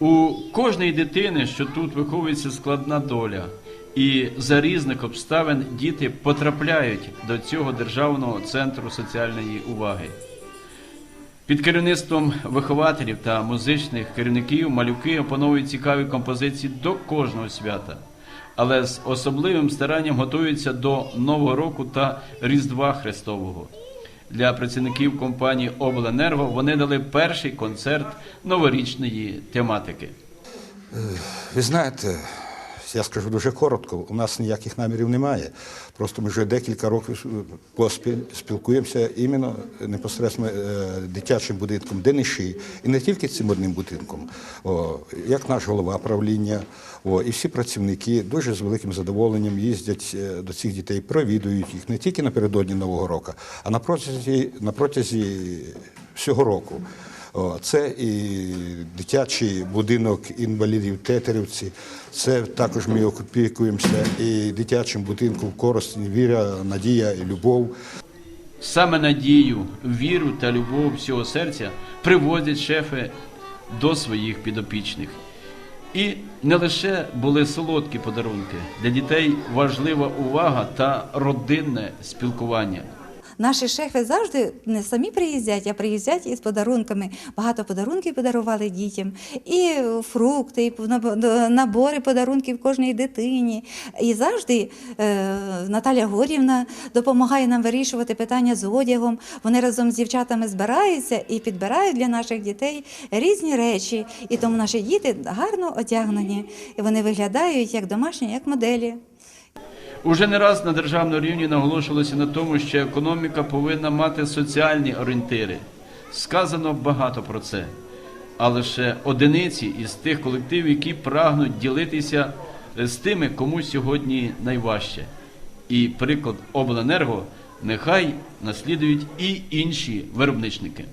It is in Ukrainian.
У кожної дитини, що тут виховується складна доля, і за різних обставин діти потрапляють до цього державного центру соціальної уваги. Під керівництвом вихователів та музичних керівників малюки опановують цікаві композиції до кожного свята, але з особливим старанням готуються до Нового року та Різдва Христового. Для працівників компанії Обленерго вони дали перший концерт новорічної тематики. Ви знаєте, я скажу дуже коротко, у нас ніяких намірів немає. Просто ми вже декілька років поспіль спілкуємося іменно непосередньо е, дитячим будинком Дениші, і не тільки цим одним будинком, як наш голова правління, і всі працівники дуже з великим задоволенням їздять е, до цих дітей, провідують їх не тільки напередодні Нового року, а на протязі, на протязі всього року. Це і дитячий будинок інвалідів Тетерівці. Це також ми опікуємося і дитячим будинком в Коростені Віра, Надія і Любов. Саме надію, віру та любов всього серця приводять шефи до своїх підопічних. І не лише були солодкі подарунки, для дітей важлива увага та родинне спілкування. Наші шефи завжди не самі приїздять, а приїздять із подарунками. Багато подарунків подарували дітям, і фрукти, і наб- набори подарунків кожній дитині. І завжди е, Наталя Горівна допомагає нам вирішувати питання з одягом. Вони разом з дівчатами збираються і підбирають для наших дітей різні речі. І тому наші діти гарно одягнені. І вони виглядають як домашні, як моделі. Уже не раз на державному рівні наголошувалося на тому, що економіка повинна мати соціальні орієнтири. Сказано багато про це, а лише одиниці із тих колективів, які прагнуть ділитися з тими, кому сьогодні найважче. І приклад обленерго нехай наслідують і інші виробничники.